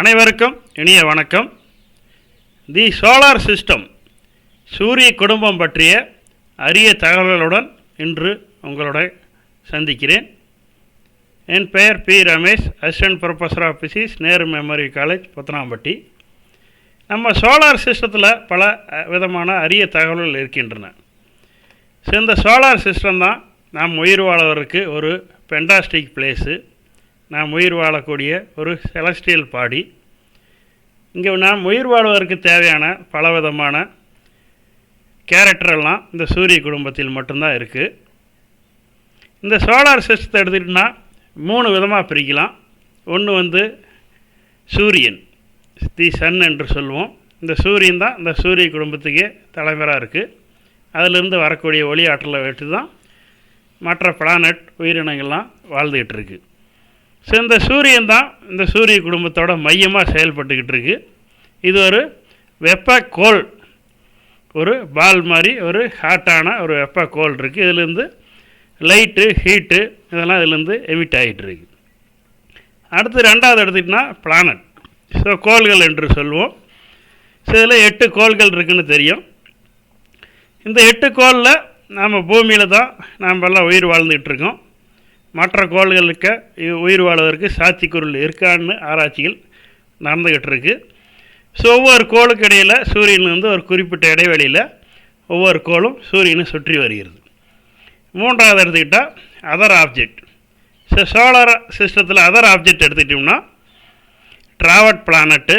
அனைவருக்கும் இனிய வணக்கம். தி சோலார் சிஸ்டம் சூரிய குடும்பம் பற்றிய அரிய தகவல்களுடன் இன்று உங்களுடன் சந்திக்கிறேன். என் பெயர் P Ramesh assistant professor of physics Nehru memory college Puthanampatti. நம்ம சோலார் சிஸ்டத்தில் பல விதமான அரிய தகவல்கள் இருக்கின்றன. ஸோ இந்த சோலார் சிஸ்டம் தான் நாம் உயிர் வாழ்வதற்கு ஒரு பெண்டாஸ்டிக் பிளேஸு நாம் உயிர் வாழக்கூடிய ஒரு செலஸ்டியல் பாடி இங்கே நாம் உயிர் வாழ்வதற்கு தேவையான பலவிதமான கேரக்டரெல்லாம் இந்த சூரிய குடும்பத்தில் மட்டும்தான் இருக்குது இந்த சோலார் சிஸ்டத்தை எடுத்துக்கிட்டோம்னா மூணு விதமாக பிரிக்கலாம். ஒன்று வந்து சூரியன் தி சன் என்று சொல்லுவோம். இந்த சூரியன் தான் இந்த சூரிய குடும்பத்துக்கே தலைவராக இருக்குது அதிலிருந்து வரக்கூடிய ஒளி ஆற்றலை வெட்டு தான் மற்ற பிளானட் உயிரினங்கள்லாம் வாழ்ந்துக்கிட்டு இருக்குது ஸோ இந்த சூரியன் தான் இந்த சூரிய குடும்பத்தோட மையமாக செயல்பட்டுக்கிட்டு இருக்கு இது ஒரு வெப்ப கோல் ஒரு பால் மாதிரி ஒரு ஹாட்டான ஒரு வெப்ப இருக்குது இதுலேருந்து லைட்டு ஹீட்டு இதெல்லாம் இதுலேருந்து எமிட் ஆகிட்டுருக்கு. அடுத்து ரெண்டாவது எடுத்துக்கிட்டோம்னா பிளானட் ஸோ கோள்கள் என்று சொல்லுவோம் ஸோ இதில் எட்டு கோள்கள் இருக்குதுன்னு தெரியும். இந்த எட்டு கோளில் நாம் பூமியில் தான் நாம் எல்லாம் உயிர் வாழ்ந்துக்கிட்டு இருக்கோம் மற்ற கோள்களுக்கு உயிர் வாழ்வதற்கு சாத்திக்குருள் இருக்கான்னு ஆராய்ச்சிகள் நடந்துக்கிட்டு இருக்கு ஸோ ஒவ்வொரு கோளுக்கு இடையில் சூரியன் வந்து ஒரு குறிப்பிட்ட இடைவெளியில் ஒவ்வொரு கோளும் சூரியனை சுற்றி வருகிறது. மூன்றாவது எடுத்துக்கிட்டால் அதர் ஆப்ஜெக்ட் ஸோ சோலார் சிஸ்டத்தில் அதர் ஆப்ஜெக்ட் எடுத்துக்கிட்டோம்னா dwarf planet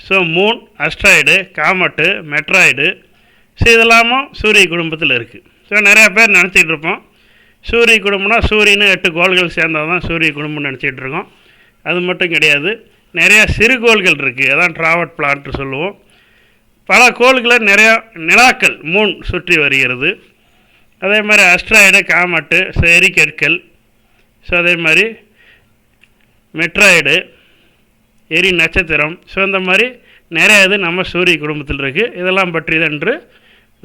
so moon asteroid comet meteoroid so இதெல்லாமும் சூரிய குடும்பத்தில் இருக்குது ஸோ நிறையா பேர் நினச்சிக்கிட்டு இருப்போம். சூரிய குடும்பம்னா சூரியனு எட்டு கோள்கள் சேர்ந்தால் தான் சூரிய குடும்பம்னு நினச்சிட்டு இருக்கோம் அது மட்டும் கிடையாது. நிறையா சிறு கோள்கள் இருக்குது அதான் ட்ராவட் பிளான்ட்டு சொல்லுவோம். பல கோள்களை நிறையா நிலாக்கள் மூன் சுற்றி வருகிறது. அதே மாதிரி அஸ்ட்ராய்டு காமட்டு ஸோ எரிக்கற்கள் ஸோ அதே மாதிரி மெட்ராய்டு எரி நட்சத்திரம். ஸோ இந்த மாதிரி நிறையா இது நம்ம சூரிய குடும்பத்தில் இருக்குது இதெல்லாம் பற்றியது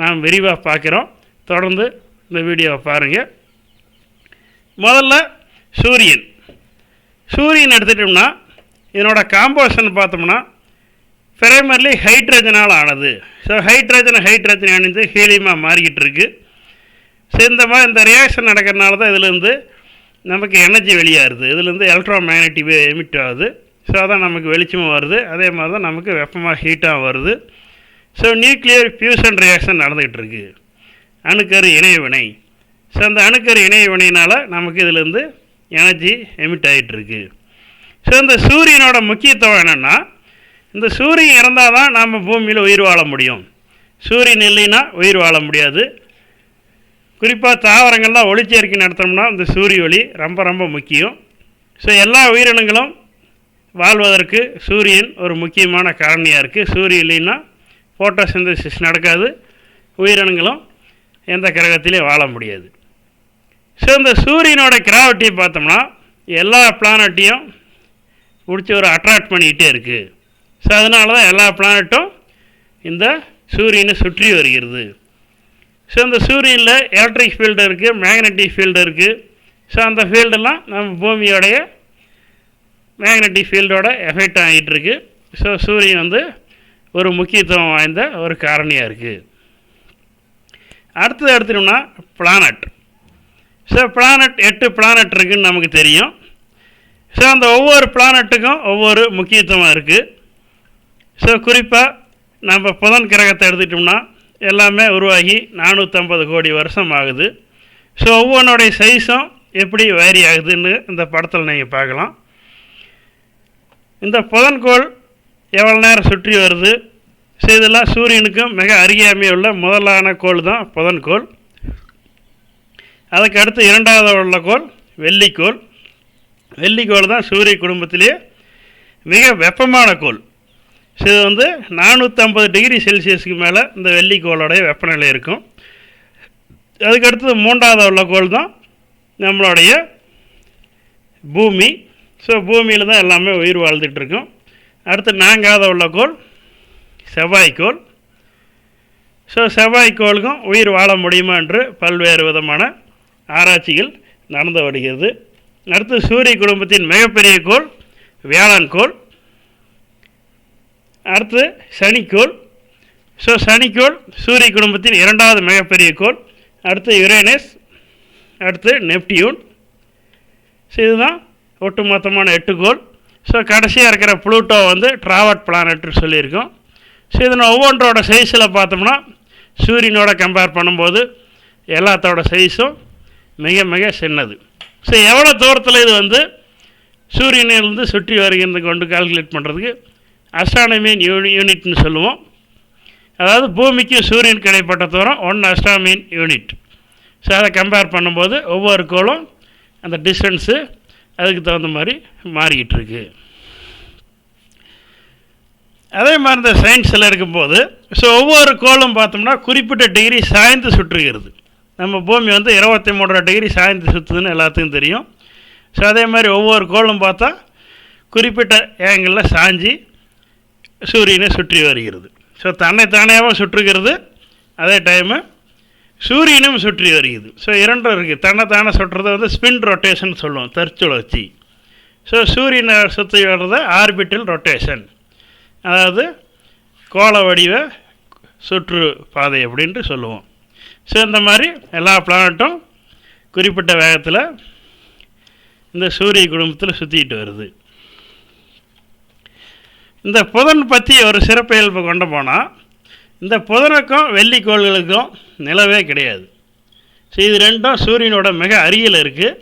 நாம் விரிவாக பார்க்குறோம். தொடர்ந்து இந்த வீடியோவை பாருங்கள் முதல்ல சூரியன். சூரியன் எடுத்துட்டோம்னா இதனோட காம்போசன் பார்த்தோம்னா பிரைமர்லி ஹைட்ரஜனால் ஆனது. ஸோ ஹைட்ரஜன் ஹைட்ரஜன் அணிந்து ஹீலியமாக மாறிக்கிட்டு இருக்குது ஸோ இந்த மாதிரி இந்த ரியாக்ஷன் நடக்கிறனால தான் இதுலேருந்து நமக்கு எனர்ஜி வெளியாகுது இதுலேருந்து எலக்ட்ரோ மேக்னட்டிக் எமிட் ஆகுது. ஸோ அதான் நமக்கு வெளிச்சமும் வருது. அதே மாதிரி தான் நமக்கு வெப்பமாக ஹீட்டாக வருது. ஸோ நியூக்ளியர் ஃபியூஷன் ரியாக்ஷன் நடந்துகிட்டு இருக்குது அணுக்கரு இணையவினை ஸோ அந்த அணுக்கரு இணையவினையினால் நமக்கு இதுலேருந்து எனர்ஜி எமிட் ஆகிட்டுருக்கு ஸோ இந்த சூரியனோட முக்கியத்துவம் என்னென்னா இந்த சூரியன் இறந்தால் தான் நாம் பூமியில் உயிர் வாழ முடியும். சூரியன் இல்லைன்னா உயிர் வாழ முடியாது. குறிப்பாக தாவரங்கள்லாம் ஒளிச்சேர்க்கை நடத்தணும்னா இந்த சூரிய ஒளி ரொம்ப ரொம்ப முக்கியம். ஸோ எல்லா உயிரினங்களும் வாழ்வதற்கு சூரியன் ஒரு முக்கியமான காரணியாக இருக்குது சூரியன் இல்லைன்னா ஃபோட்டோசிந்தசிஸ் நடக்காது. உயிரினங்களும் எந்த கிரகத்திலையும் வாழ முடியாது. ஸோ இந்த சூரியனோட கிராவிட்டியை பார்த்தோம்னா எல்லா பிளானட்டையும் பிடிச்சி ஒரு அட்ராக்ட் பண்ணிக்கிட்டே இருக்குது ஸோ அதனால தான் எல்லா பிளானட்டும் இந்த சூரியனை சுற்றி வருகிறது. ஸோ இந்த சூரியனில் எலக்ட்ரிக் ஃபீல்டு இருக்குது மேக்னெட்டிக் ஃபீல்டு இருக்குது ஸோ அந்த ஃபீல்டெல்லாம் நம்ம பூமியோடைய மேக்னெட்டிக் ஃபீல்டோட எஃபெக்ட் ஆகிட்டு இருக்கு. ஸோ சூரியன் வந்து ஒரு முக்கியத்துவம் வாய்ந்த ஒரு காரணியாக இருக்குது அடுத்தது எடுத்துட்டோம்னா பிளானட் ஸோ பிளானட் எட்டு பிளானட் இருக்குதுன்னு நமக்கு தெரியும். ஸோ அந்த ஒவ்வொரு பிளானட்டுக்கும் ஒவ்வொரு முக்கியத்துவம் இருக்குது ஸோ குறிப்பாக நம்ம புதன் கிரகத்தை எடுத்துக்கிட்டோம்னா எல்லாமே உருவாகி நானூற்றம்பது கோடி வருஷம் ஆகுது. ஸோ ஒவ்வொன்றுடைய சைஸும் எப்படி வேரி ஆகுதுன்னு இந்த படத்தில் நீங்கள் பார்க்கலாம். இந்த புதன்கோள் எவ்வளோ நேரம் சுற்றி வருது? ஸோ இதெல்லாம் சூரியனுக்கும் மிக அருகாமையுள்ள முதலான கோள் தான் புதன்கோள் அதுக்கு அடுத்து இரண்டாவது உள்ள கோள் வெள்ளிக்கோள் வெள்ளிக்கோள் தான் சூரிய குடும்பத்திலேயே மிக வெப்பமான கோள் இது வந்து நானூற்றம்பது டிகிரி செல்சியஸ்க்கு மேலே இந்த வெள்ளிக்கோளுடைய வெப்பநிலை இருக்கும். அதுக்கடுத்தது மூன்றாவது உள்ள கோள் தான் நம்மளுடைய பூமி. ஸோ பூமியில் தான் எல்லாமே உயிர் வாழ்ந்துட்டுருக்கோம் அடுத்து நான்காவது உள்ள கோள் செவ்வாய்க்கோள் ஸோ செவ்வாய்க்கோளுக்கும் உயிர் வாழ முடியுமா என்று பல்வேறு விதமான ஆராய்ச்சிகள் நடந்து வருகிறது. அடுத்து சூரிய குடும்பத்தின் மிகப்பெரிய கோள் வியாழன் கோள். அடுத்து சனிக்கோள் ஸோ சனிக்கோள் சூரிய குடும்பத்தின் இரண்டாவது மிகப்பெரிய கோள். அடுத்து யுரேனஸ் அடுத்து நெப்டியூன். ஸோ இதுதான் ஒட்டுமொத்தமான எட்டு கோள். ஸோ கடைசியாக இருக்கிற ப்ளூட்டோ வந்து ட்ராவட் பிளானட்னு சொல்லியிருக்கோம். ஸோ இதனை ஒவ்வொன்றோட சைஸில் பார்த்தோம்னா சூரியனோட கம்பேர் பண்ணும்போது எல்லாத்தோட சைஸும் மிக மிக சின்னது. ஸோ எவ்வளோ தூரத்தில் இது வந்து சூரியனிலிருந்து சுற்றி வருகின்ற கொண்டு கால்குலேட் பண்ணுறதுக்கு அஸ்ட்ரானமின் யூனி யூனிட்னு சொல்லுவோம். அதாவது பூமிக்கும் சூரியனுக்கு இடைப்பட்ட தூரம் ஒன் அஸ்ட்ராமின் யூனிட் ஸோ அதை கம்பேர் பண்ணும்போது ஒவ்வொரு கோளும் அந்த டிஸ்டன்ஸு அதுக்கு தகுந்த மாதிரி மாறிக்கிட்டு இருக்கு. அதே மாதிரி இந்த சயின்ஸில் இருக்கும்போது ஸோ ஒவ்வொரு கோளும் பார்த்தோம்னா குறிப்பிட்ட டிகிரி சாய்ந்து சுற்றுகிறது. நம்ம பூமி வந்து இருபத்தி மூன்றரை டிகிரி சாய்ந்து சுற்றுதுன்னு எல்லாத்துக்கும் தெரியும். ஸோ அதே மாதிரி ஒவ்வொரு கோளும் பார்த்தா குறிப்பிட்ட ஏங்கிளில் சாஞ்சி சூரியனை சுற்றி வருகிறது. ஸோ தன்னை தானேவும் சுற்றுகிறது. அதே டைமு சூரியனும் சுற்றி வருகிறது. ஸோ இரண்டும் இருக்குது தன்னை தானே சுற்றுறது வந்து ஸ்பின் ரொட்டேஷன் சொல்லுவோம் தற்சுழற்சி. ஸோ சூரியனை சுற்றி வர்றது ஆர்பிட்டல் ரொட்டேஷன் அதாவது கோள வடிவ சுற்று பாதை அப்படின்ட்டு சொல்லுவோம். ஸோ இந்த மாதிரி எல்லா பிளானட்டும் குறிப்பிட்ட வேகத்தில் இந்த சூரிய குடும்பத்தில் சுற்றிக்கிட்டு வருது. இந்த புதன் பற்றி ஒரு சிறப்பியல்பு கொண்டு போனால் இந்த புதனுக்கும் வெள்ளிக்கோள்களுக்கும் நிலவே கிடையாது. ஸோ இது ரெண்டும் சூரியனோட மிக அருகில் இருக்குது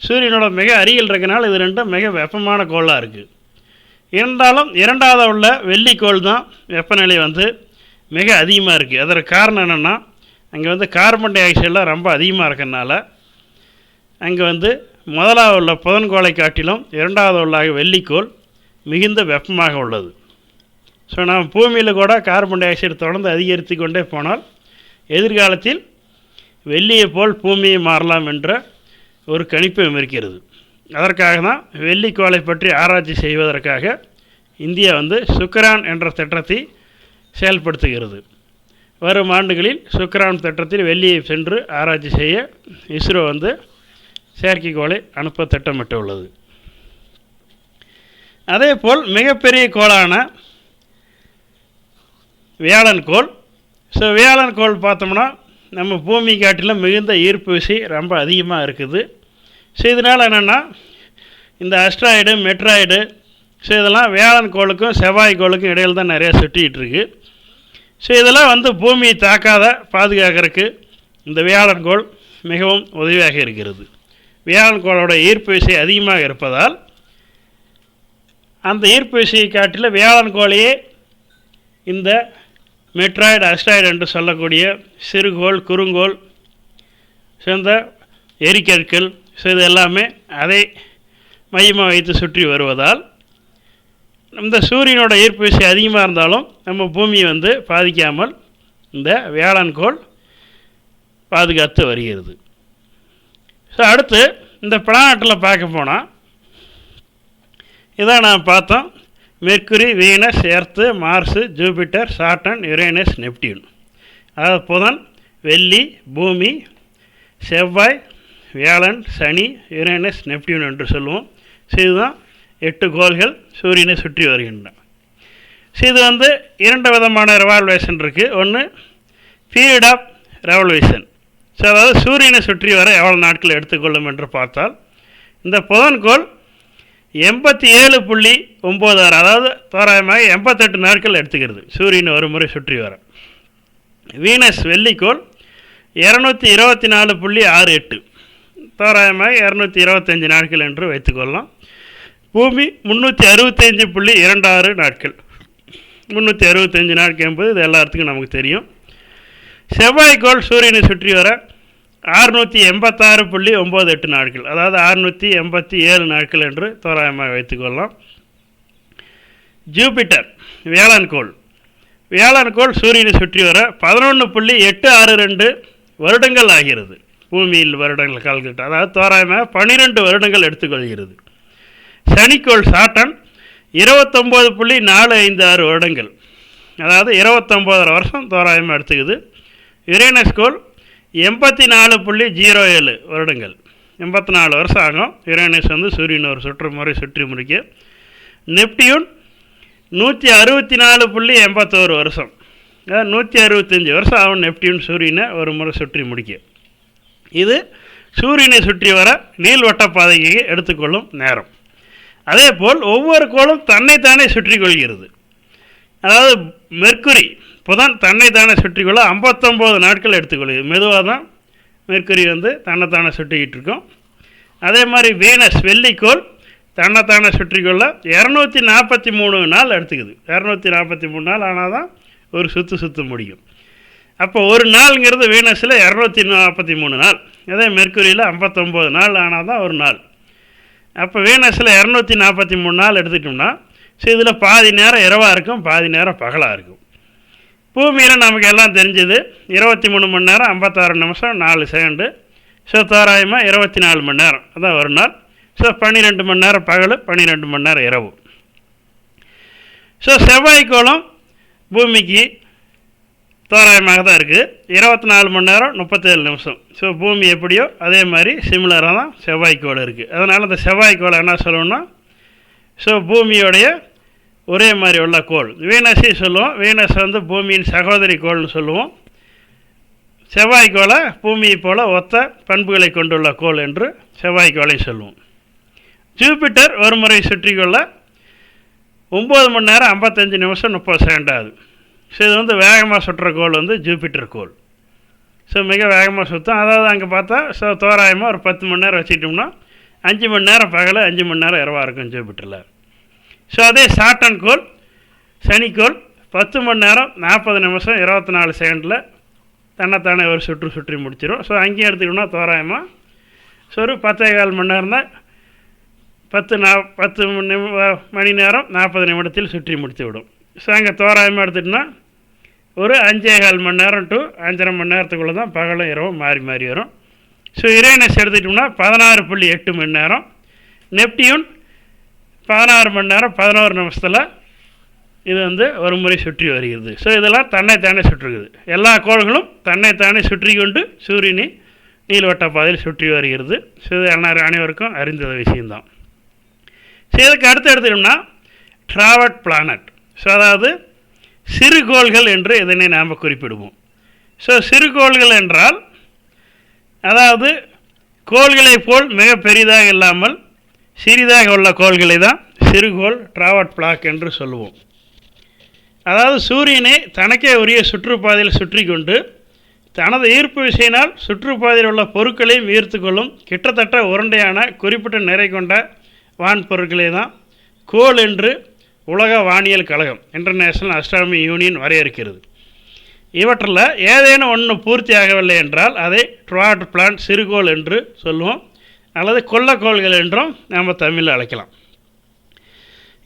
சூரியனோட மிக அருகில் இருக்கனால இது ரெண்டும் மிக வெப்பமான கோளாக இருக்குது இருந்தாலும் இரண்டாவது உள்ள வெள்ளிக்கோள் தான் வெப்பநிலை வந்து மிக அதிகமாக இருக்குது அதற்கு காரணம் என்னென்னா அங்கே வந்து கார்பன் டை ஆக்சைடெலாம் ரொம்ப அதிகமாக இருக்கிறனால அங்கே வந்து முதலாவது உள்ள புதன்கோளை காட்டிலும் இரண்டாவது உள்ளாக வெள்ளிக்கோள் மிகுந்த வெப்பமாக உள்ளது. ஸோ நாம் பூமியில் கூட கார்பன் டை ஆக்சைடு தொடர்ந்து அதிகரித்து கொண்டே போனால் எதிர்காலத்தில் வெள்ளியை போல் பூமியை மாறலாம் என்ற ஒரு கணிப்பும் இருக்கிறது. அதற்காக தான் வெள்ளிக்கோளை பற்றி ஆராய்ச்சி செய்வதற்காக இந்தியா வந்து சுக்கரான் என்ற திட்டத்தை செயல்படுத்துகிறது. வரும் ஆண்டுகளில் சுக்ரான் திட்டத்தில் வெள்ளியை சென்று ஆராய்ச்சி செய்ய இஸ்ரோ வந்து செயற்கைக்கோளை அனுப்ப திட்டமிட்டுள்ளது. அதேபோல் மிகப்பெரிய கோளான வியாழன் கோள். ஸோ வியாழன் கோள் பார்த்தோம்னா நம்ம பூமி காட்டிலும் மிகுந்த ஈர்ப்பு விசை ரொம்ப அதிகமாக இருக்குது. ஸோ இதனால் என்னென்னா இந்த அஸ்ட்ராய்டு மெட்ராய்டு ஸோ இதெல்லாம் வியாழன் கோளுக்கும் செவ்வாய் கோளுக்கும் இடையில் தான் நிறையா சுற்றிக்கிட்டு இருக்குது ஸோ இதெல்லாம் வந்து பூமியை தாக்காத பாதுகாக்கிறதுக்கு இந்த வியாழன் கோள் மிகவும் உதவியாக இருக்கிறது. வியாழன்கோளோட ஈர்ப்பு விசை அதிகமாக இருப்பதால் அந்த ஈர்ப்பு விசையை காட்டில் வியாழன் கோளையே இந்த மெட்ராய்டு அஸ்ட்ராய்டு என்று சொல்லக்கூடிய சிறுகோள் குறுங்கோள் சேர்ந்த எரிக்கற்கள் ஸோ இது எல்லாமே அதை மையமாக வைத்து சுற்றி வருவதால் இந்த சூரியனோட ஈர்ப்பு விசை அதிகமாக இருந்தாலும் நம்ம பூமியை வந்து பாதிக்காமல் இந்த வியாழன் கோள் பாதுகாத்து வருகிறது. ஸோ அடுத்து இந்த பிளானட்டில் பார்க்க போனால் இதான் நான் பார்த்தோம். Mercury Venus Earth Mars Jupiter Saturn Uranus Neptune. அதாவது புதன் வெள்ளி பூமி செவ்வாய் வியாழன் சனி யுரேனஸ் நெப்டியூன் என்று சொல்லுவோம். ஸோ இதுதான் எட்டு கோள்கள் சூரியனை சுற்றி வருகின்றன. ஸோ இது வந்து இரண்டு விதமான ரெவால்வேஷன் இருக்குது ஒன்று பீரியட் ஆஃப் ரெவல்யூஷன் ஸோ அதாவது சூரியனை சுற்றி வர எவ்வளோ நாட்கள் எடுத்துக்கொள்ளும் என்று பார்த்தால் இந்த புதன்கோள் எண்பத்தி ஏழு புள்ளி ஒம்பது ஆறு அதாவது தோராயமாக எண்பத்தெட்டு நாட்கள் எடுத்துக்கிறது சூரியன் ஒரு முறை சுற்றி வர. வீனஸ் வெள்ளிக்கோள் இரநூத்தி இருபத்தி நாலு புள்ளி ஆறு எட்டு. தோராயமாக இரநூத்தி இருபத்தஞ்சி நாட்கள் என்று வைத்துக்கொள்ளலாம். பூமி முந்நூற்றி அறுபத்தஞ்சு புள்ளி இரண்டாறு நாட்கள். முந்நூற்றி அறுபத்தஞ்சு நாட்கள் என்பது இது எல்லாத்துக்கும் நமக்கு தெரியும். செவ்வாய்க்கோள் சூரியனை சுற்றி வர ஆறுநூற்றி எண்பத்தாறு புள்ளி ஒம்பது எட்டு நாட்கள். அதாவது அறுநூற்றி எண்பத்தி ஏழு நாட்கள் என்று தோராயமாக வைத்துக்கொள்ளலாம் ஜூபிட்டர் வியாழன்கோள் வியாழன்கோள் சூரியனை சுற்றி வர பதினொன்று புள்ளி எட்டு ஆறு ரெண்டு வருடங்கள் ஆகிறது. பூமியில் வருடங்கள் கால்கிட்ட அதாவது தோராயமாக பன்னிரெண்டு வருடங்கள் எடுத்துக்கொள்கிறது. சனிக்கோள் சாட்டன் இருபத்தொம்போது புள்ளி நாலு ஐந்து ஆறு வருடங்கள். அதாவது இருபத்தொம்போதரை வருஷம் தோராயமாக எடுத்துக்குது. யுரேனஸ் கோள் எண்பத்தி நாலு புள்ளி ஜீரோ ஏழு வருடங்கள். எண்பத்தி நாலு வருஷம் ஆகும். யுரேனஸ் வந்து சூரியன் ஒரு சுற்று முறை சுற்றி முடிக்க. நெப்டியூன் நூற்றி அறுபத்தி நாலு புள்ளி எண்பத்தோரு வருஷம். அதாவது நூற்றி அறுபத்தஞ்சி வருஷம் ஆகும் நெப்டியூன் சூரியனை ஒரு முறை சுற்றி முடிக்க. இது சூரியனை சுற்றி வர நீள்வட்ட பாதையை எடுத்துக்கொள்ளும் நேரம். அதே போல் ஒவ்வொரு கோளும் தன்னைத்தானே சுற்றி கொள்கிறது அதாவது மெர்க்குரி புதன் தன்னைத்தானே சுற்றிக்கொள்ள ஐம்பத்தொம்போது நாட்கள் எடுத்துக்கொள்கிறது. மெதுவாக தான் மெர்க்குரி வந்து தன்னைத்தானே சுற்றிக்கிட்டு இருக்கோம் அதே மாதிரி வீனஸ் வெள்ளிக்கோள் தன்னைத்தானே சுற்றிக்கொள்ள இரநூத்தி நாற்பத்தி மூணு நாள் எடுத்துக்குது. இரநூத்தி நாற்பத்தி மூணு நாள் ஆனால் தான் ஒரு சுற்று சுற்ற முடியும். அப்போ ஒரு நாளுங்கிறது வீனஸில் இரநூத்தி நாற்பத்தி மூணு நாள். அதே மெர்க்குரியில் ஐம்பத்தொம்போது நாள் ஆனால் தான் ஒரு நாள். அப்போ வீனஸில் இரநூத்தி நாற்பத்தி மூணு நாள் எடுத்துக்கிட்டோம்னா ஸோ இதில் பாதி நேரம் இரவாக இருக்கும் பாதி நேரம் பகலாக இருக்கும். பூமியில் நமக்கு எல்லாம் தெரிஞ்சது இருபத்தி மூணு மணி நேரம் ஐம்பத்தாறு நிமிஷம் நாலு செகண்டு. ஸோ தோராயமாக இருபத்தி நாலு மணி நேரம். அதான் ஒரு நாள். ஸோ பன்னிரெண்டு மணி நேரம் பகல் பன்னிரெண்டு மணி நேரம் இரவு. ஸோ செவ்வாய்க்கோளம் பூமிக்கு தோராயமாக தான் இருக்குது இருபத்தி நாலு மணி நேரம் முப்பத்தேழு நிமிஷம். ஸோ பூமி எப்படியோ அதே மாதிரி சிமிலராக தான் செவ்வாய்க்கோள் இருக்குது அதனால் இந்த செவ்வாய்க்கோளை என்ன சொல்லணும்னா ஸோ பூமியோடைய ஒரே மாதிரி உள்ள கோள். வீனஸே சொல்லுவோம். வீனஸ் வந்து பூமியின் சகோதரி கோள்னு சொல்லுவோம். செவ்வாய்க்கோளை பூமியை போல ஒத்த பண்புகளை கொண்டுள்ள கோள் என்று செவ்வாய்க்கோளை சொல்லுவோம். ஜூபிட்டர் ஒரு முறை சுற்றிக்கொள்ள ஒம்பது மணி நேரம் ஐம்பத்தஞ்சு நிமிஷம் முப்பது செகண்ட் ஆகுது. ஸோ இது வந்து வேகமாக சுற்றுற கோள் வந்து ஜூபிட்டர் கோள். ஸோ மிக வேகமாக சுற்றும் அதாவது அங்கே பார்த்தா ஸோ தோராயமாக ஒரு பத்து மணி நேரம் வச்சுக்கிட்டோம்னா அஞ்சு மணி நேரம் பகல அஞ்சு மணி நேரம் இரவாக இருக்கும் ஜூபிட்டரில் ஸோ அதே சாட்டன் கோள் சனிக்கோள் பத்து மணி நேரம் நாற்பது நிமிஷம் இருபத்தி நாலு செகண்டில் தன்னைத்தானே ஒரு சுற்று சுற்றி முடிச்சிடும் ஸோ அங்கேயும் எடுத்துக்கிட்டோம்னா தோராயமாக ஸோ ஒரு பத்தே கால் மணி நேரம் தான் பத்து நா பத்து மணி மணி நேரம் நாற்பது நிமிடத்தில் சுற்றி முடித்து விடும் ஸோ அங்கே தோராயமாக எடுத்துகிட்டோம்னா ஒரு அஞ்சே கால் மணி நேரம் டு அஞ்சரை மணி நேரத்துக்குள்ளே தான் பகலும் இரவும் மாறி மாறி வரும். ஸோ யுரேனஸ் எடுத்துக்கிட்டோம்னா பதினாறு புள்ளி எட்டு மணி நேரம். நெப்டியூன் பதினாறு மணி நேரம் பதினோரு நிமிஷத்தில் இது வந்து ஒரு முறை சுற்றி வருகிறது. ஸோ இதெல்லாம் தன்னைத்தானே சுற்றுகிறது. எல்லா கோள்களும் தன்னைத்தானே சுற்றி கொண்டு சூரியனை நீள்வட்ட பாதையில் சுற்றி வருகிறது. ஸோ இது எல்லாரும் அனைவருக்கும் அறிந்தத விஷயம்தான். ஸோ இதுக்கு அடுத்து எடுத்துக்கிட்டோம்னா ட்ராவட் பிளானட் ஸோ அதாவது சிறுகோள்கள் என்று இதனை நாம் குறிப்பிடுவோம். ஸோ சிறுகோள்கள் என்றால் அதாவது கோள்களைப் போல் மிக பெரிதாக இல்லாமல் சிறிதாக உள்ள கோள்களை தான் சிறுகோள் டிராவட் பிளாக் என்று சொல்லுவோம். அதாவது சூரியனை தனக்கே உரிய சுற்றுப்பாதையில் சுற்றி கொண்டு தனது ஈர்ப்பு விசையினால் சுற்றுப்பாதையில் உள்ள பொருட்களையும் ஈர்த்து கொள்ளும் கிட்டத்தட்ட உருண்டையான குறிப்பிட்ட நிறை கொண்ட வான் பொருட்களை தான். கோள் என்று உலக வானியல் கழகம் இன்டர்நேஷ்னல் அஸ்ட்ரானமி யூனியன் வரையறுக்கிறது. இவற்றில் ஏதேனும் ஒன்று பூர்த்தி ஆகவில்லை என்றால் அதை ட்ராட் பிளான் சிறுகோள் என்று சொல்லுவோம் அல்லது கொள்ளக்கோள்கள் என்றும் நம்ம தமிழில் அழைக்கலாம்.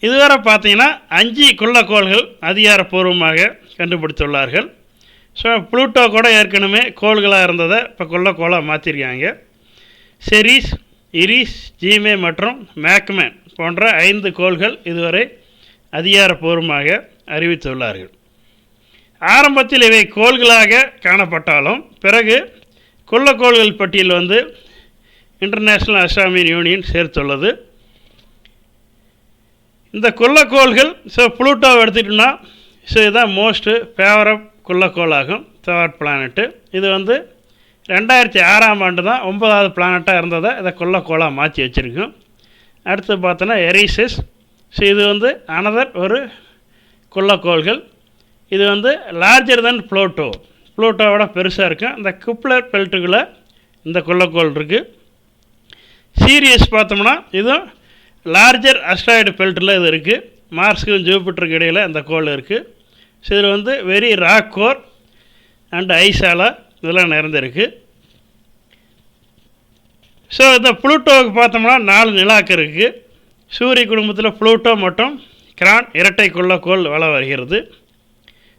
இதுவரை பார்த்தீங்கன்னா அஞ்சு கொள்ளக்கோள்கள் அதிகாரப்பூர்வமாக கண்டுபிடித்துள்ளார்கள். ஸோ புளூட்டோ கூட ஏற்கனவே கோள்களாக இருந்ததை இப்போ கொள்ளக்கோளாக மாற்றிருக்காங்க செரீஸ் இரிஸ் ஜீமே மற்றும் மேக்மேன் போன்ற ஐந்து கோள்கள் இதுவரை அதிகாரப்பூர்வமாக அறிவித்துள்ளார்கள். ஆரம்பத்தில் இவை கோள்களாக காணப்பட்டாலும் பிறகு கொள்ளக்கோள்கள் பட்டியல் வந்து இன்டர்நேஷ்னல் அஸ்ட்ராமியன் யூனியன் சேர்த்துள்ளது. இந்த கொள்ளக்கோள்கள் ஸோ புளூட்டோவை எடுத்துக்கிட்டோம்னா ஸோ இதுதான் மோஸ்ட்டு ஃபேவரப் கொள்ளக்கோளாகும் தேர்ட் பிளானட்டு இது வந்து ரெண்டாயிரத்தி ஆறாம் ஆண்டு தான் ஒன்பதாவது பிளானட்டாக இருந்ததை இதை கொள்ளக்கோளாக மாற்றி வச்சுருக்கோம் அடுத்து பார்த்தோன்னா எரிசஸ் ஸோ இது வந்து அனதர் ஒரு குள்ளக்கோள்கள். இது வந்து லார்ஜர் தென் ப்ளூட்டோ ப்ளூட்டோவோட பெருசாக இருக்கும் இந்த குப்ளர் பெல்ட்டுக்குள்ளே இந்த குள்ளக்கோள் இருக்குது சீரியஸ் பார்த்தோம்னா இதுவும் லார்ஜர் அஸ்ட்ராய்டு பெல்ட்டில் இது இருக்குது மார்ஸ்க்கும் ஜூபிட்டருக்கு இடையில் இந்த கோள் இருக்குது ஸோ இதில் வந்து வெரி ராக் கோர் அண்ட் ஐசாலா இதெல்லாம் நிறைந்திருக்கு. ஸோ இந்த ப்ளூட்டோவுக்கு பார்த்தோம்னா நாலு நிலாக்கு இருக்குது சூரிய குடும்பத்தில் புளூட்டோ மற்றும் கிரான் இரட்டை கொள்ளக்கோள் வள வருகிறது.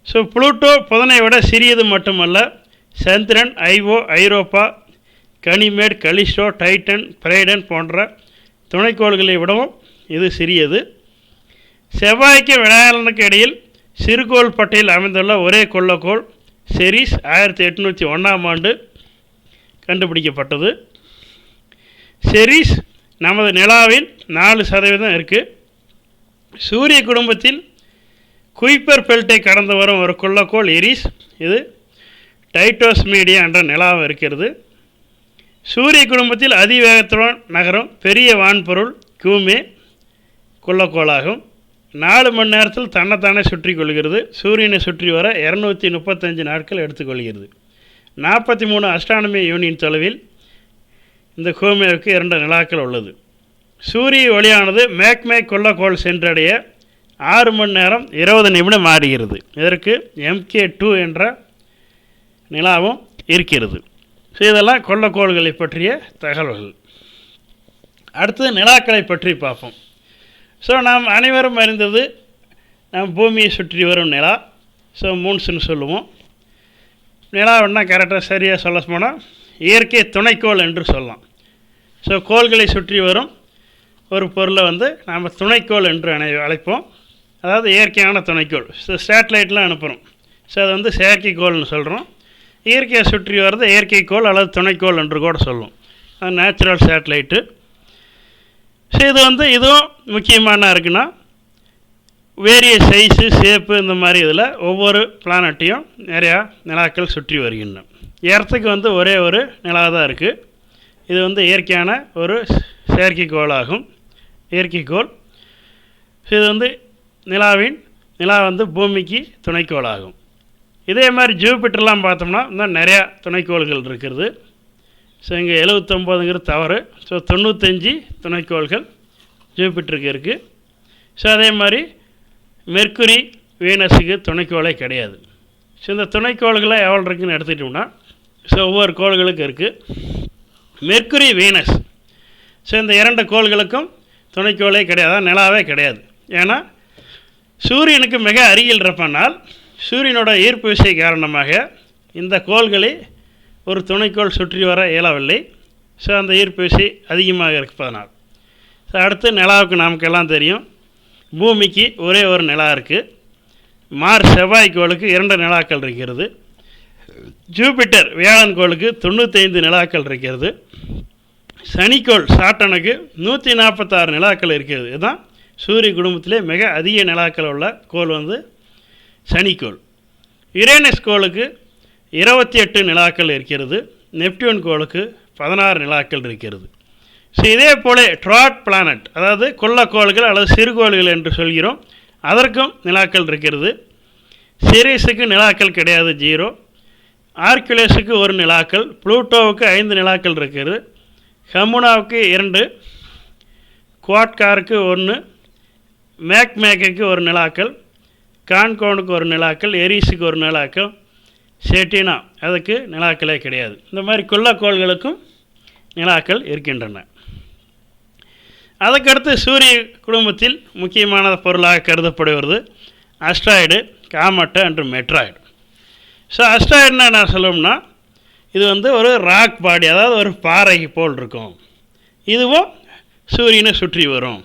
ஸோ புளூட்டோ புதனை விட சிறியது மட்டுமல்ல சந்திரன் Io Europa Ganymede Callisto Titan Triton போன்ற துணைக்கோள்களை விடவும் இது சிறியது. செவ்வாய்க்கு விநாயகனுக்கு இடையில் சிறுகோள் பட்டியல் அமைந்துள்ள ஒரே கொள்ளக்கோள் செரிஸ் ஆயிரத்தி எட்நூற்றி ஒன்றாம் ஆண்டு கண்டுபிடிக்கப்பட்டது. செரிஸ் நமது நிலாவில் நாலு சதவீதம் இருக்குது சூரிய குடும்பத்தில் குயிப்பர் பெல்ட்டை கடந்து வரும் ஒரு குள்ளக்கோள் எரிஸ் இது டைட்டோஸ் மீடியா என்ற நிலாவும் இருக்கிறது. சூரிய குடும்பத்தில் அதிவேகத்துடன் நகரும் பெரிய வான்பொருள் கியூமே குள்ளக்கோளாகும். நாலு மணி நேரத்தில் தன்னைத்தானே சுற்றி கொள்கிறது. சூரியனை சுற்றி வர இரநூத்தி முப்பத்தஞ்சு நாட்கள் எடுத்துக்கொள்கிறது நாற்பத்தி மூணு அஸ்ட்ரானமி யூனியன் தொலைவில் இந்த கோமேவுக்கு இரண்டு நிலாக்கள் உள்ளது. சூரிய ஒளியானது மேக்மே கொல்லக்கோள் சென்றடைய ஆறு மணி நேரம் இருபது நிமிடம் மாறுகிறது இதற்கு எம்கே டூ என்ற நிலாவும் இருக்கிறது. ஸோ இதெல்லாம் கொள்ளக்கோள்களை பற்றிய தகவல்கள். அடுத்தது நிலாக்களை பற்றி பார்ப்போம். ஸோ நாம் அனைவரும் அறிந்தது நாம் பூமியை சுற்றி வரும் நிலா. ஸோ மூன்ஸ்னு சொல்லுவோம். நிலாவுன்னா கரெக்டாக சரியாக சொல்ல போனால் இயற்கை துணைக்கோள் என்று சொல்லலாம். ஸோ கோள்களை சுற்றி வரும் ஒரு பொருளை வந்து நாம் துணைக்கோள் என்று அணை அழைப்போம். அதாவது இயற்கையான துணைக்கோள். ஸோ சேட்டலைட்லாம் அனுப்புகிறோம் ஸோ அது வந்து செயற்கைக்கோள்னு சொல்கிறோம் இயற்கையை சுற்றி வர்றது இயற்கைக்கோள் அல்லது துணைக்கோள் என்று கூட சொல்லுவோம். அது நேச்சுரல் சேட்டலைட்டு ஸோ இது வந்து இதுவும் முக்கியமான இருக்குன்னா வேரிய சைஸு ஷேப்பு இந்த மாதிரி இதில் ஒவ்வொரு பிளானட்டையும் நிறையா நிலாக்கள் சுற்றி வருகின்றன. எர்த்துக்கு வந்து ஒரே ஒரு நிலா தான் இருக்குது இது வந்து இயற்கையான ஒரு செயற்கைக்கோளாகும் இயற்கைக்கோள் இது வந்து நிலாவின் நிலா வந்து பூமிக்கு துணைக்கோளாகும். இதே மாதிரி ஜூபிட்டர்லாம் பார்த்தோம்னா இன்னும் நிறையா துணைக்கோள்கள் இருக்கிறது. ஸோ இங்கே எழுபத்தொம்போதுங்கிற தவறு. ஸோ தொண்ணூத்தஞ்சு துணைக்கோள்கள் ஜூபிட்டருக்கு இருக்குது ஸோ அதே மாதிரி மெர்க்குரி வீனஸுக்கு துணைக்கோளே கிடையாது. ஸோ இந்த துணைக்கோள்களை எவ்வளோ இருக்குதுன்னு எடுத்துக்கிட்டோம்னா ஸோ ஒவ்வொரு கோள்களுக்கும் இருக்குது மெர்க்குரி வீனஸ் ஸோ இந்த இரண்டு கோள்களுக்கும் துணைக்கோளே கிடையாது நிலாவே கிடையாது. ஏன்னா சூரியனுக்கு மிக அருகில் இருப்பனால் சூரியனோட ஈர்ப்பு விசை காரணமாக இந்த கோள்களை ஒரு துணைக்கோள் சுற்றி வர இயலவில்லை. ஸோ அந்த ஈர்ப்பு விசை அதிகமாக இருப்பதனால். ஸோ அடுத்து நிலாவுக்கு நமக்கெல்லாம் தெரியும். பூமிக்கு ஒரே ஒரு நிலா இருக்குது மார் செவ்வாய் கோளுக்கு இரண்டு நிலாக்கள் இருக்கிறது. ஜூபிட்டர் வியாழன் கோளுக்கு தொண்ணூத்தைந்து நிலாக்கள் இருக்கிறது. சனிக்கோள் சாட்டனுக்கு நூற்றி நாற்பத்தாறு நிலாக்கள் இருக்கிறது. இதுதான் சூரிய குடும்பத்திலே மிக அதிக நிலாக்கள் உள்ள கோள் வந்து சனிக்கோள். யுரேனஸ் கோளுக்கு இருபத்தி எட்டு நிலாக்கள் இருக்கிறது. நெப்டியூன் கோளுக்கு பதினாறு நிலாக்கள் இருக்கிறது. ஸோ இதே போல ட்ராட் பிளானட் அதாவது கொள்ளக்கோள்கள் அல்லது சிறுகோள்கள் என்று சொல்கிறோம் அதற்கும் நிலாக்கள் இருக்கிறது. சிரீஸுக்கு நிலாக்கள் கிடையாது ஜீரோ. ஆர்குலேஸுக்கு ஒரு நிலாக்கள் ப்ளூட்டோவுக்கு ஐந்து நிலாக்கள் இருக்கிறது. ஹமுனாவுக்கு இரண்டு குவாட்காருக்கு ஒன்று மேக் மேக்குக்கு ஒரு நிலாக்கள் கான்கோனுக்கு ஒரு நிலாக்கள் எரிஸுக்கு ஒரு நிலாக்கள் செட்டினா அதுக்கு நிலாக்களே கிடையாது. இந்த மாதிரி குள்ளக்கோள்களுக்கும் நிலாக்கள் இருக்கின்றன. அதுக்கடுத்து சூரிய குடும்பத்தில் முக்கியமான பொருளாக கருதப்படுவது அஸ்ட்ராய்டு காமட்டு அன்று மெட்ராய்டு. ஸோ அஸ்ட்ராய்டுனா என்ன சொல்லணும்னா இது வந்து ஒரு ராக் பாடி அதாவது ஒரு பாறை போல் இருக்கும். இதுவும் சூரியனை சுற்றி வரும்.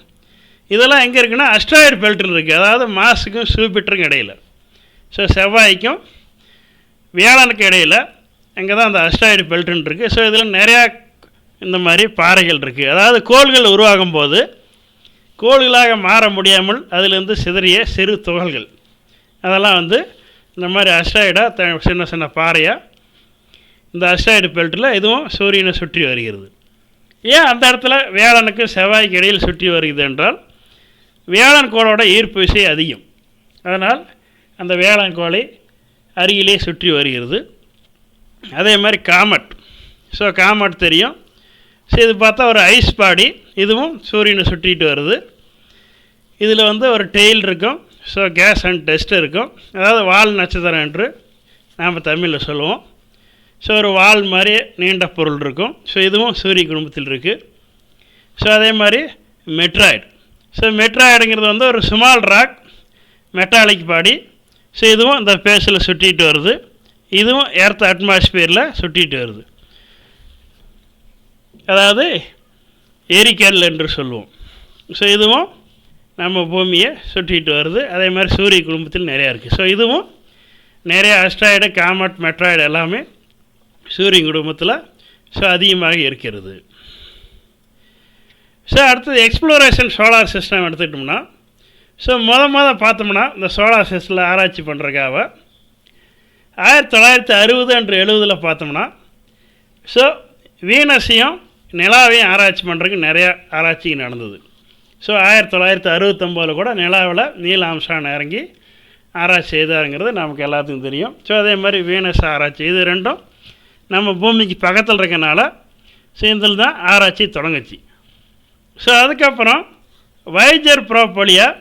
இதெல்லாம் எங்கே இருக்குன்னா அஸ்ட்ராய்டு பெல்ட்டில் இருக்குது அதாவது மாஸுக்கும் சூப்பிட்டருக்கும் இடையில். ஸோ செவ்வாய்க்கும் வியாழனுக்கு இடையில் அங்கே தான் அந்த அஸ்ட்ராய்டு பெல்ட்டுன்னு இருக்குது ஸோ இதில் நிறையா இந்த மாதிரி பாறைகள் இருக்குது அதாவது கோள்கள் உருவாகும் போது கோள்களாக மாற முடியாமல் அதிலிருந்து சிதறிய சிறு துகள்கள். அதெல்லாம் வந்து இந்த மாதிரி அஸ்ட்ராய்டாக த சின்ன சின்ன பாறையாக இந்த அஸ்ட்ராய்டு பெல்ட்டில் இதுவும் சூரியனை சுற்றி வருகிறது. ஏன் அந்த இடத்துல வியாழனுக்கு செவ்வாய்க்கு இடையில் சுற்றி வருகிறது என்றால் வியாழன் கோளோட ஈர்ப்பு விசை அதிகம். அதனால் அந்த வியாழன் கோளை அருகிலே சுற்றி வருகிறது. அதே மாதிரி காமட். ஸோ காமட் தெரியும். ஸோ இது பார்த்தா ஒரு ஐஸ் பாடி இதுவும் சூரியனை சுற்றிட்டு வருது. இதில் வந்து ஒரு டெயில் இருக்கும். ஸோ கேஸ் அண்ட் டெஸ்ட் இருக்கும். அதாவது வால் நட்சத்திரம் என்று நாம் தமிழில் சொல்லுவோம். ஸோ ஒரு வால் மாதிரி நீண்ட பொருள் இருக்கும். ஸோ இதுவும் சூரிய குடும்பத்தில் இருக்குது ஸோ அதே மாதிரி மெட்ராய்டு. ஸோ மெட்ராய்டுங்கிறது வந்து ஒரு small rock metallic body so இதுவும் இந்த பேஸில் சுட்டிகிட்டு வருது. இதுவும் எர்த் அட்மாஸ்பியரில் சுட்டிகிட்டு வருது. அதாவது எரிக்கல் என்று சொல்லுவோம். ஸோ இதுவும் நம்ம பூமியை சுற்றிட்டு வருது. அதே மாதிரி சூரிய குடும்பத்தில் நிறையா இருக்குது ஸோ இதுவும் நிறைய அஸ்ட்ராய்டு காமட் மெட்ராய்டு எல்லாமே சூரிய குடும்பத்தில் ஸோ அதிகமாக இருக்கிறது. ஸோ அடுத்தது எக்ஸ்ப்ளோரேஷன் சோலார் சிஸ்டம் எடுத்துக்கிட்டோம்னா ஸோ முத முத பார்த்தோம்னா இந்த சோலார் சிஸ்டத்தில் ஆராய்ச்சி பண்ணுறக்காக ஆயிரத்தி தொள்ளாயிரத்தி அறுபது அன்று எழுபதில் பார்த்தோம்னா ஸோ வீனஸையும் நிலாவையும் ஆராய்ச்சி பண்ணுறதுக்கு நிறையா ஆராய்ச்சி நடந்தது. ஸோ ஆயிரத்தி தொள்ளாயிரத்தி அறுபத்தொம்போதில் கூட நிலாவில் நீல் ஆம்சான் இறங்கி ஆராய்ச்சி செய்தாருங்கிறது நமக்கு எல்லாத்துக்கும் தெரியும். ஸோ அதே மாதிரி வீனஸ் ஆராய்ச்சி இது ரெண்டும் நம்ம பூமிக்கு பக்கத்தில் இருக்கனால சேர்ந்தில் தான் ஆராய்ச்சி தொடங்குச்சு. ஸோ அதுக்கப்புறம் வைஜர் ப்ராப் வழியாக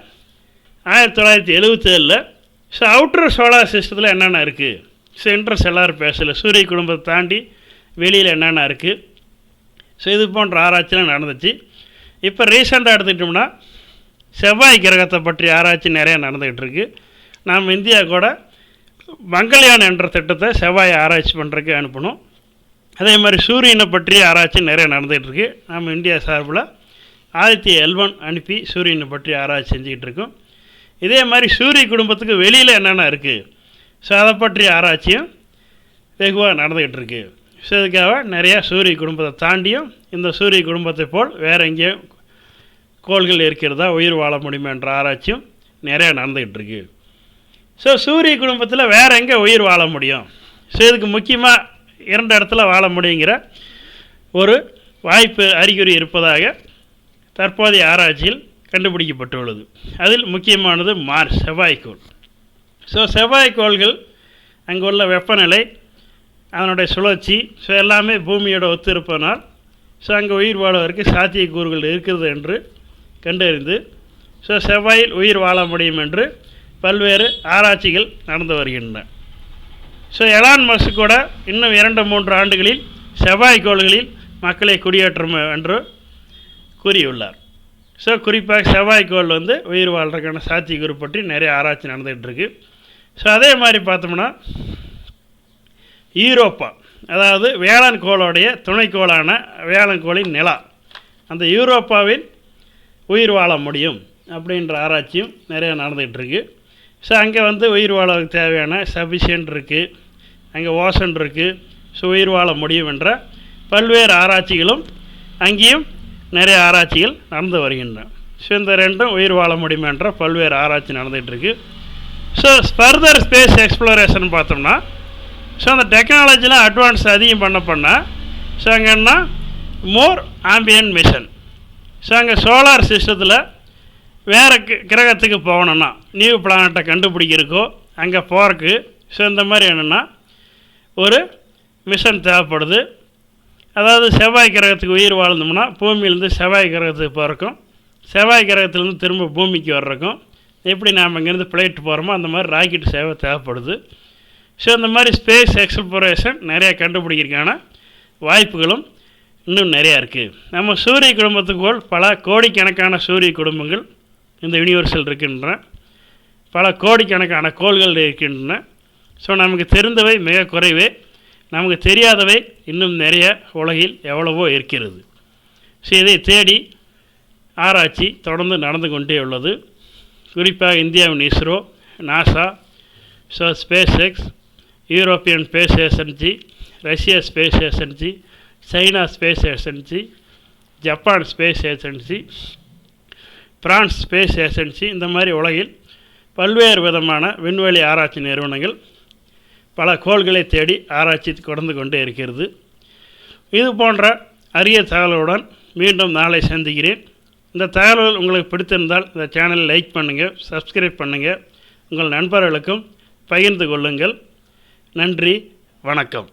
ஆயிரத்தி தொள்ளாயிரத்தி எழுபத்தேழில் ஸோ அவுட்ரு சோலார் சிஸ்டத்தில் என்னென்ன இருக்குது ஸோ இன்டர் செல்லார் பேசல. சூரிய குடும்பத்தை தாண்டி வெளியில் என்னென்ன இருக்குது ஸோ இது போன்ற ஆராய்ச்சிலாம் நடந்துச்சு. இப்போ ரீசெண்டாக எடுத்துக்கிட்டோம்னா செவ்வாய் கிரகத்தை பற்றி ஆராய்ச்சி நிறையா நடந்துக்கிட்டு இருக்குது நாம் இந்தியா கூட மங்கள்யான் என்ற திட்டத்தை செவ்வாயை ஆராய்ச்சி பண்ணுறதுக்கு அனுப்பணும். அதே மாதிரி சூரியனை பற்றி ஆராய்ச்சி நிறைய நடந்துகிட்ருக்கு நம்ம இந்தியா சார்பில் ஆதித்ய எல்வன் அனுப்பி சூரியனை பற்றி ஆராய்ச்சி செஞ்சுக்கிட்டு இருக்கோம் இதே மாதிரி சூரிய குடும்பத்துக்கு வெளியில் என்னென்ன இருக்குது ஸோ அதை பற்றிய ஆராய்ச்சியும் வெகுவாக நடந்துக்கிட்டு இருக்குது ஸோ இதுக்காக நிறையா சூரிய குடும்பத்தை தாண்டியும் இந்த சூரிய குடும்பத்தை போல் வேறு எங்கேயும் கோள்கள் இருக்கிறதா உயிர் வாழ முடியுமா என்ற ஆராய்ச்சியும் நிறையா நடந்துக்கிட்டு ஸோ சூரிய குடும்பத்தில் வேறு எங்கே உயிர் வாழ முடியும்? ஸோ இதுக்கு முக்கியமாக இரண்டு இடத்துல வாழ முடியுங்கிற ஒரு வாய்ப்பு அறிகுறி இருப்பதாக தற்போதைய ஆராய்ச்சியில் கண்டுபிடிக்கப்பட்டுள்ளது. அதில் முக்கியமானது மார்ஸ் செவ்வாய்க்கோள் ஸோ செவ்வாய்க்கோள்கள் அங்குள்ள உள்ள வெப்பநிலை அதனுடைய சுழற்சி ஸோ எல்லாமே பூமியோட ஒத்து இருப்பதனால் ஸோ அங்கே உயிர் வாழ்வதற்கு சாத்தியக்கூறுகள் இருக்கிறது என்று கண்டறிந்து ஸோ செவ்வாயில் உயிர் வாழ முடியும் என்று பல்வேறு ஆராய்ச்சிகள் நடந்து வருகின்றன. ஸோ எலான் மஸ்க் கூட இன்னும் இரண்டு மூன்று ஆண்டுகளில் செவ்வாய் கோள்களில் மக்களை குடியேற்றும் என்று கூறியுள்ளார். ஸோ குறிப்பாக செவ்வாய்க்கோள் வந்து உயிர் வாழ்றதுக்கான சாத்தியக்கூறு பற்றி நிறைய ஆராய்ச்சி நடந்துகிட்டு இருக்கு. ஸோ அதே மாதிரி பார்த்தோம்னா ஈரோப்பா அதாவது வேளாண் கோளுடைய துணைக்கோளான வேளாண் கோளின் நிலா. அந்த யூரோப்பாவில் உயிர் வாழ முடியும் அப்படின்ற ஆராய்ச்சியும் நிறைய நடந்துகிட்ருக்கு. ஸோ அங்கே வந்து உயிர் வாழறதுக்கு தேவையான சஃபிஷியன்ட் இருக்குது அங்கே ஓசன் இருக்குது ஸோ உயிர் வாழ முடியும் என்ற பல்வேறு ஆராய்ச்சிகளும் அங்கேயும் நிறைய ஆராய்ச்சிகள் நடந்து வருகின்றன. ஸோ இந்த ரெண்டும் உயிர் வாழ முடியும் என்ற பல்வேறு ஆராய்ச்சி நடந்துகிட்ருக்கு. ஸோ ஃபர்தர் ஸ்பேஸ் எக்ஸ்ப்ளோரேஷன் பார்த்தோம்னா ஸோ அந்த டெக்னாலஜிலாம் அட்வான்ஸ் அதிகம் பண்ண பண்ண ஸோ அங்கன்னா மோர் ஆம்பியன் மிஷன் ஸோ அங்கே சோலார் சிஸ்டத்தில் வேறு கிரகத்துக்கு போகணுன்னா நியூ பிளானட்டை கண்டுபிடிக்கிறக்கோ அங்கே போகிறக்கு ஸோ இந்த மாதிரி என்னென்னா ஒரு மிஷன் தேவைப்படுது. அதாவது செவ்வாய் கிரகத்துக்கு உயிர் வாழ்ந்தோம்னா பூமியிலேருந்து செவ்வாய் கிரகத்துக்கு போகிறக்கும் செவ்வாய் கிரகத்துலேருந்து திரும்ப பூமிக்கு வர்றக்கும் எப்படி நாம் இங்கேருந்து பிளேட் போகிறோமோ அந்த மாதிரி ராக்கெட் சேவை தேவைப்படுது. ஸோ இந்த மாதிரி ஸ்பேஸ் எக்ஸ்ப்ளோரேஷன் நிறையா கண்டுபிடிக்கிறதுக்கான வாய்ப்புகளும் இன்னும் நிறையா இருக்குது நம்ம சூரிய குடும்பத்துக்கு போல் பல கோடிக்கணக்கான சூரிய குடும்பங்கள் இந்த யூனிவர்ஸில் இருக்கின்றன. பல கோடிக்கணக்கான கோள்கள் இருக்கின்றன. ஸோ நமக்கு தெரிந்தவை மிக குறைவே நமக்கு தெரியாதவை இன்னும் நிறைய உலகில் எவ்வளவோ இருக்கிறது. ஸோ இதை தேடி ஆராய்ச்சி தொடர்ந்து நடந்து கொண்டே உள்ளது. குறிப்பாக இந்தியாவின் ISRO NASA so SpaceX European space agency Russia space agency China space agency Japan space agency France space agency இந்த மாதிரி உலகில் பல்வேறு விதமான விண்வெளி ஆராய்ச்சி நிறுவனங்கள் பல கோள்களை தேடி ஆராய்ச்சி தொடர்ந்து கொண்டே இருக்கிறது. இது போன்ற அரிய தகவலுடன் மீண்டும் நாளை சந்திக்கிறேன். இந்த தகவல்கள் உங்களுக்கு பிடித்திருந்தால் இந்த சேனலை லைக் பண்ணுங்கள் சப்ஸ்கிரைப் பண்ணுங்கள் உங்கள் நண்பர்களுக்கும் பகிர்ந்து கொள்ளுங்கள். நன்றி வணக்கம்.